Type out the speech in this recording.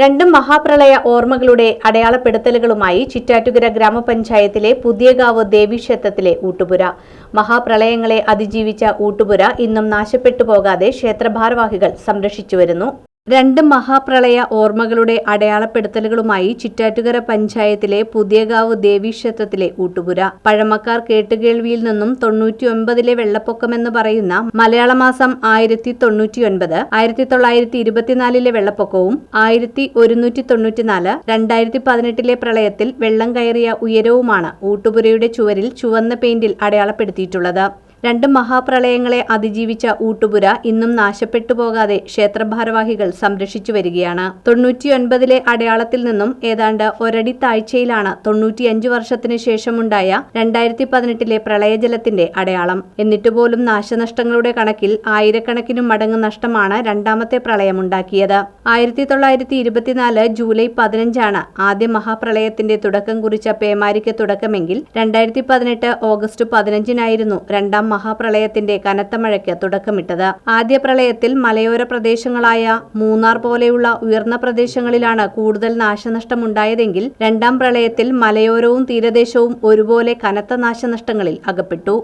രണ്ട് മഹാപ്രളയ ഓർമ്മകളുടെ അടയാളപ്പെടുത്തലുകളുമായി ചിറ്റാറ്റുകര ഗ്രാമപഞ്ചായത്തിലെ പുതിയകാവ് ദേവീക്ഷേത്രത്തിലെ ഊട്ടുപുര. മഹാപ്രളയങ്ങളെ അതിജീവിച്ച ഊട്ടുപുര ഇന്നും നാശപ്പെട്ടു പോകാതെ ക്ഷേത്രഭാരവാഹികൾ സംരക്ഷിച്ചുവരുന്നു. രണ്ട് മഹാപ്രളയ ഓർമ്മകളുടെ അടയാളപ്പെടുത്തലുകളുമായി ചിറ്റാറ്റുകര പഞ്ചായത്തിലെ പുതിയകാവ് ദേവീക്ഷേത്രത്തിലെ ഊട്ടുപുര. പഴമക്കാർ കേട്ടുകേൾവിയിൽ നിന്നും തൊണ്ണൂറ്റിയൊൻപതിലെ വെള്ളപ്പൊക്കമെന്ന് പറയുന്ന മലയാള മാസം ആയിരത്തി തൊണ്ണൂറ്റിയൊൻപത് ആയിരത്തി തൊള്ളായിരത്തി ഇരുപത്തിനാലിലെ വെള്ളപ്പൊക്കവും ആയിരത്തി ഒരുന്നൂറ്റി തൊണ്ണൂറ്റിനാല് രണ്ടായിരത്തി പതിനെട്ടിലെ പ്രളയത്തിൽ വെള്ളം കയറിയ ഉയരവുമാണ് ഊട്ടുപുരയുടെ ചുവരിൽ ചുവന്ന പെയിന്റിൽ അടയാളപ്പെടുത്തിയിട്ടുള്ളത്. രണ്ട് മഹാപ്രളയങ്ങളെ അതിജീവിച്ച ഊട്ടുപുര ഇന്നും നാശപ്പെട്ടു പോകാതെ ക്ഷേത്രഭാരവാഹികൾ സംരക്ഷിച്ചു വരികയാണ്. തൊണ്ണൂറ്റിയൊൻപതിലെ അടയാളത്തിൽ നിന്നും ഏതാണ്ട് ഒരടി താഴ്ചയിലാണ് തൊണ്ണൂറ്റിയഞ്ച് വർഷത്തിന് ശേഷമുണ്ടായ രണ്ടായിരത്തി പതിനെട്ടിലെ പ്രളയജലത്തിന്റെ അടയാളം. എന്നിട്ടുപോലും നാശനഷ്ടങ്ങളുടെ കണക്കിൽ ആയിരക്കണക്കിന് മടങ്ങ് നഷ്ടമാണ് രണ്ടാമത്തെ പ്രളയമുണ്ടാക്കിയത്. ആയിരത്തി തൊള്ളായിരത്തി ഇരുപത്തിനാല് ജൂലൈ പതിനഞ്ചാണ് ആദ്യ മഹാപ്രളയത്തിന്റെ തുടക്കം കുറിച്ച പേമാരിക്ക് തുടക്കമെങ്കിൽ രണ്ടായിരത്തി പതിനെട്ട് ഓഗസ്റ്റ് പതിനഞ്ചിനായിരുന്നു രണ്ടാം മഹാപ്രളയത്തിന്റെ കനത്ത മഴയ്ക്ക് തുടക്കമിട്ടത്. ആദ്യ പ്രളയത്തിൽ മലയോര പ്രദേശങ്ങളായ മൂന്നാർ പോലെയുള്ള ഉയർന്ന പ്രദേശങ്ങളിലാണ് കൂടുതൽ നാശനഷ്ടമുണ്ടായതെങ്കിൽ രണ്ടാം പ്രളയത്തിൽ മലയോരവും തീരദേശവും ഒരുപോലെ കനത്ത നാശനഷ്ടങ്ങളിൽ അകപ്പെട്ടു.